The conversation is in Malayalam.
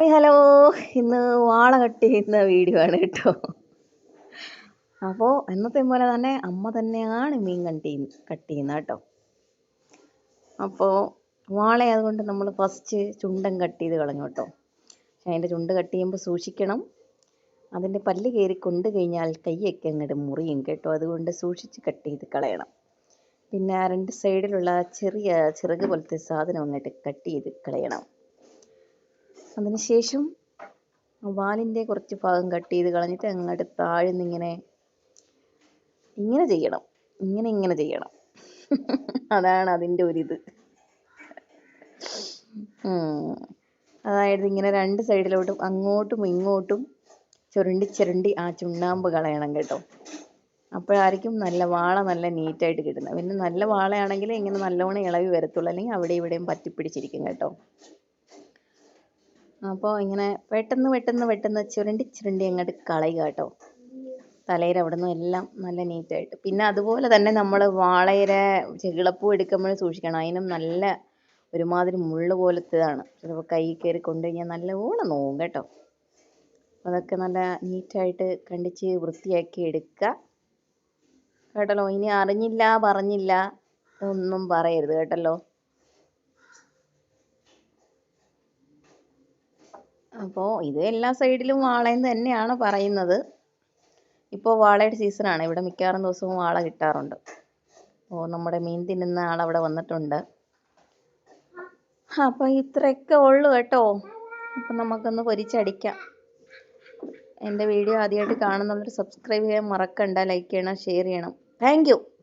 ഹലോ ഇന്ന് വാള കട്ട് ചെയ്യുന്ന വീഡിയോ ആണ് കേട്ടോ. അപ്പോൾ എന്നത്തെ പോലെ തന്നെ അമ്മ തന്നെയാണ് മീൻ കട്ട് കട്ട് ചെയ്യുന്നത് കേട്ടോ. അപ്പോൾ വാള ആയതുകൊണ്ട് നമ്മൾ ഫസ്റ്റ് ചുണ്ടൻ കട്ട് ചെയ്ത് കളഞ്ഞു കേട്ടോ. അതിന്റെ ചുണ്ട് കട്ട് ചെയ്യുമ്പോൾ സൂക്ഷിക്കണം. അതിന്റെ പല്ല് കയറി കൊണ്ടു കഴിഞ്ഞാൽ കൈയൊക്കെ അങ്ങോട്ട് മുറിയും കേട്ടോ. അതുകൊണ്ട് സൂക്ഷിച്ച് കട്ട് ചെയ്ത് കളയണം. പിന്നെ രണ്ട് സൈഡിലുള്ള ചെറിയ ചിറക് പോലത്തെ സാധനം അങ്ങോട്ട് കട്ട് ചെയ്ത് കളയണം. അതിനുശേഷം വാലിന്റെ കുറച്ച് ഭാഗം കട്ട് ചെയ്ത് കളഞ്ഞിട്ട് അങ്ങോട്ട് താഴ്ന്നിങ്ങനെ ഇങ്ങനെ ചെയ്യണം. ഇങ്ങനെ ഇങ്ങനെ ചെയ്യണം. അതാണ് അതിന്റെ ഒരിത്. അതായത് ഇങ്ങനെ രണ്ട് സൈഡിലോട്ടും അങ്ങോട്ടും ഇങ്ങോട്ടും ചുരുണ്ടി ചുരുണ്ടി ആ ചുണ്ണാമ്പ് കളയണം കേട്ടോ. അപ്പോഴായിരിക്കും നല്ല വാള നല്ല നീറ്റായിട്ട് കിട്ടുന്നത്. പിന്നെ നല്ല വാളയാണെങ്കിൽ ഇങ്ങനെ നല്ലോണം ഇളവി വരത്തുള്ളൂ. അല്ലെങ്കിൽ അവിടെ ഇവിടെയും പറ്റിപ്പിടിച്ചിരിക്കും കേട്ടോ. അപ്പോൾ ഇങ്ങനെ പെട്ടെന്ന് പെട്ടെന്ന് പെട്ടെന്ന് ചുരുണ്ടി ചുരുണ്ടി അങ്ങോട്ട് കളയുക കേട്ടോ. തലയിൽ അവിടുന്ന് എല്ലാം നല്ല നീറ്റായിട്ട് പിന്നെ അതുപോലെ തന്നെ നമ്മൾ വാളയില ചെകിളപ്പൂ എടുക്കുമ്പോൾ സൂക്ഷിക്കണം. അതിനും നല്ല ഒരുമാതിരി മുള്ള് പോലത്തേതാണ്. ചിലപ്പോൾ കൈ കയറി കൊണ്ടുകഴിഞ്ഞാൽ നല്ല ഊണ നോവും കേട്ടോ. അതൊക്കെ നല്ല നീറ്റായിട്ട് കണ്ടിച്ച് വൃത്തിയാക്കി എടുക്കുക കേട്ടല്ലോ? ഇനി അറിഞ്ഞില്ല പറഞ്ഞില്ല ഒന്നും പറയരുത് കേട്ടല്ലോ? അപ്പോൾ ഇത് എല്ലാ സൈഡിലും വാളയും തന്നെയാണ് പറയുന്നത്. ഇപ്പോൾ വാളയുടെ സീസണാണ്. ഇവിടെ മിക്കവാറും ദിവസവും വാള കിട്ടാറുണ്ട്. ഓ നമ്മുടെ മീൻ തിന്നുന്ന ആളവിടെ വന്നിട്ടുണ്ട്. അപ്പോൾ ഇത്രയൊക്കെ ഉള്ളു കേട്ടോ. അപ്പം നമുക്കൊന്ന് പൊരിച്ചടിക്കാം. എന്റെ വീഡിയോ ആദ്യമായിട്ട് കാണുന്നവർ സബ്സ്ക്രൈബ് ചെയ്യാൻ മറക്കണ്ട. ലൈക്ക് ചെയ്യണം ഷെയർ ചെയ്യണം. താങ്ക്